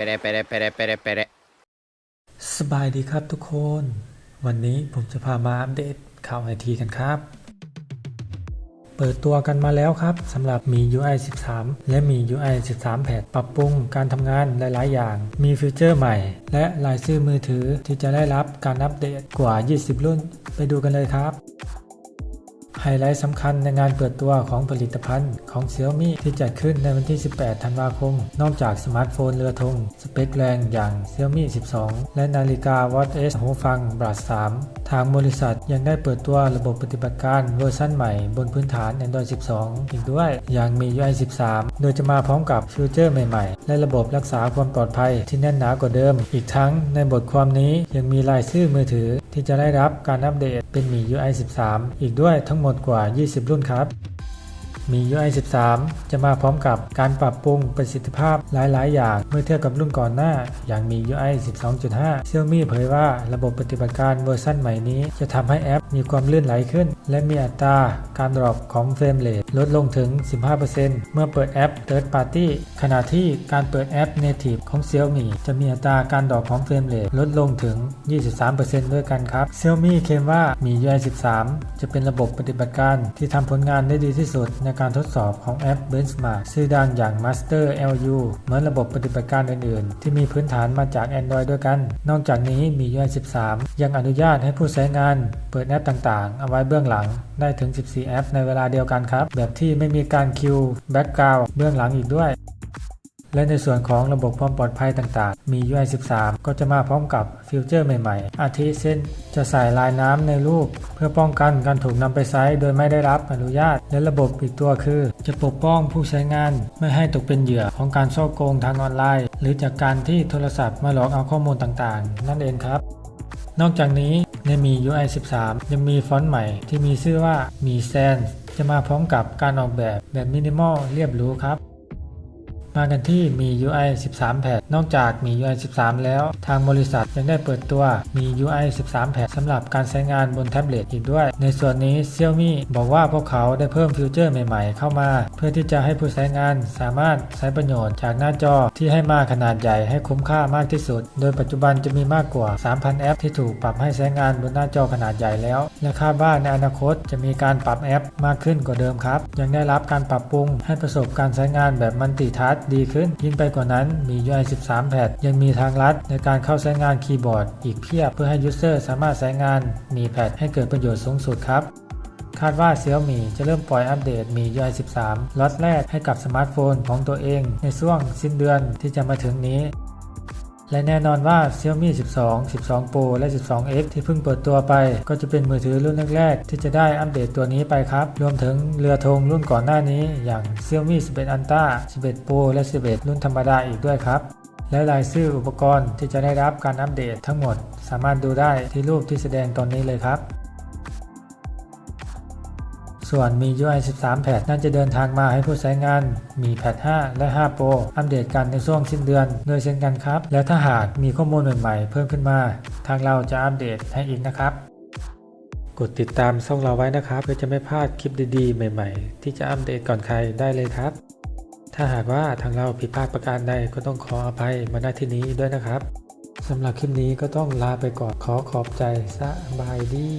Pere, pere, pere, pere, pere. สบายดีครับทุกคน วันนี้ผมจะพามาอัปเดตข่าวไอทีกันครับ เปิดตัวกันมาแล้วครับสำหรับมี UI 13 และมี UI 13 แพทปรับปรุงการทำงานหลาย ๆ อย่าง มีฟีเจอร์ใหม่ และลายชื่อมือถือที่จะได้รับการอัปเดตกว่า 20 รุ่น ไปดูกันเลยครับ ไฮไลท์สำคัญในงานเปิดตัวของผลิตภัณฑ์ของ Xiaomi ที่จัดขึ้นในวันที่ 18 ธันวาคม นอกจากสมาร์ทโฟนเรือธงสเปคแรงอย่าง Xiaomi 12 และนาฬิกา Watch S หูฟัง Buds 3 ทางบริษัทยังได้เปิดตัวระบบปฏิบัติการเวอร์ชันใหม่บนพื้นฐาน Android 12 อีกด้วย อย่างมี UI 13 โดยจะมาพร้อมกับฟีเจอร์ใหม่ๆ และระบบรักษาความปลอดภัยที่แน่นหนากว่าเดิม อีกทั้งในบทความนี้ยังมีรายชื่อมือถือที่จะได้รับการอัปเดตเป็นมี UI 13 อีกด้วยทั้งหมดกว่า 20 รุ่นครับ มี UI 13 จะมาพร้อมกับการปรับปรุงประสิทธิภาพหลาย ๆ อย่าง เมื่อเทียบกับรุ่นก่อนหน้า อย่างมี UI 12.5 Xiaomi เผยว่าระบบปฏิบัติการเวอร์ชันใหม่นี้ จะทำให้แอปมีความลื่นไหลขึ้น และมีอัตราการดรอปของเฟรมเรทลดลงถึง 15%เมื่อเปิดแอป Third Party ขณะที่การเปิดแอป Native ของ Xiaomi จะมีอัตราการดรอปของเฟรมเรทลดลงถึง 23%ด้วยกันครับ Xiaomi เคลมว่ามี UI 13 จะเป็นระบบปฏิบัติการที่ทำผลงานได้ดีที่สุดในการทดสอบของแอป Benchmark ชื่อดังอย่าง Master LU เหมือนระบบปฏิบัติการอื่นๆ ที่มีพื้นฐานมาจาก Android ด้วยกัน นอกจากนี้มี UI 13 ยังอนุญาตให้ผู้ใช้งานเปิดแอปต่างๆ เอาไว้เบื้องหลังได้ถึง 14 แอปในเวลาเดียวกันครับ แบบที่ไม่มีการคิวแบ็กกราวด์เบื้องหลังอีกด้วย และในส่วนของระบบความปลอดภัยต่างๆ มี UI 13 ก็จะมาพร้อมกับฟิวเจอร์ใหม่ๆ อาทิเช่น จะใส่ลายน้ำในรูป เพื่อป้องกันการถูกนำไปใช้โดยไม่ได้รับอนุญาต และระบบอีกตัวคือ จะปกป้องผู้ใช้งาน ไม่ให้ตกเป็นเหยื่อของการช่อโกงทางออนไลน์ หรือจากการที่โทรศัพท์มาหลอกเอาข้อมูลต่างๆ นั่นเองครับ นอกจากนี้ในมี UI 13 ยังมีฟอนต์ใหม่ที่มีชื่อว่ามี Sans จะมาพร้อมกับการออกแบบแบบมินิมอลเรียบหรูครับ มากันที่มี UI 13 แพทนอกจากมี UI 13 แล้ว ทางบริษัทยังได้เปิดตัวมี UI 13 แพทสำหรับการใช้งานบนแท็บเล็ตอีกด้วย ในส่วนนี้ Xiaomi บอกว่าพวกเขาได้เพิ่มฟิวเจอร์ใหม่ๆ เข้ามา เพื่อที่จะให้ผู้ใช้งานสามารถใช้ประโยชน์จากหน้าจอที่ให้มาขนาดใหญ่ให้คุ้มค่ามากที่สุด โดยปัจจุบันจะมีมากกว่า 3,000 แอป ที่ถูกปรับให้ใช้งานบนหน้าจอขนาดใหญ่แล้ว และคาดว่าในอนาคตจะมีการปรับแอปมากขึ้นกว่าเดิมครับ ยังได้รับการปรับปรุงให้ประสบการใช้งานแบบมัลติทัชดีขึ้น ยิ่งไปกว่านั้นมี UI 13 แพทยังมีทางลัดในการเข้าใช้งานคีย์บอร์ด อีกเพียบเพื่อให้ยูเซอร์สามารถใช้งานมีแพทให้เกิดประโยชน์สูงสุดครับคาดว่า Xiaomi จะเริ่มปล่อยอัปเดตมี UI 13 ล็อตแรกให้กับสมาร์ทโฟนของตัวเอง ในช่วงสิ้นเดือนที่จะมาถึงนี้ และแน่นอนว่า Xiaomi 12 12 Pro และ 12X ที่เพิ่งเปิดตัวไป ก็จะเป็นมือถือรุ่นแรกๆ ที่จะได้อัปเดตตัวนี้ไปครับ รวมถึงเรือธงรุ่นก่อนหน้านี้ อย่าง Xiaomi 11 Ultra 11 Pro และ 11 รุ่นธรรมดาอีกด้วยครับและรายชื่ออุปกรณ์ที่จะได้รับการอัปเดตทั้งหมด สามารถดูได้ที่รูปที่แสดงตอนนี้เลยครับ ส่วนมี UI 13แพทน่าจะเดินทางมาให้ผู้ใช้งานมีแพท5และ 5 Pro อัปเดตกันในช่วงสิ้นเดือนโดยเช่นกันครับ และถ้าหากมีข้อมูลใหม่ๆเพิ่มขึ้นมา ทางเราจะอัปเดตให้อีกนะครับ กดติดตามช่องเราไว้นะครับเพื่อจะไม่พลาดคลิปดีๆ ใหม่ ๆ ที่จะอัปเดตก่อนใครได้เลยครับ ถ้าหากว่าทางเราผิดพลาดประการใดก็ต้องขออภัยมาณที่นี้ด้วยนะครับสำหรับคลิปนี้ก็ต้องลาไปก่อนขอขอบใจสบายดี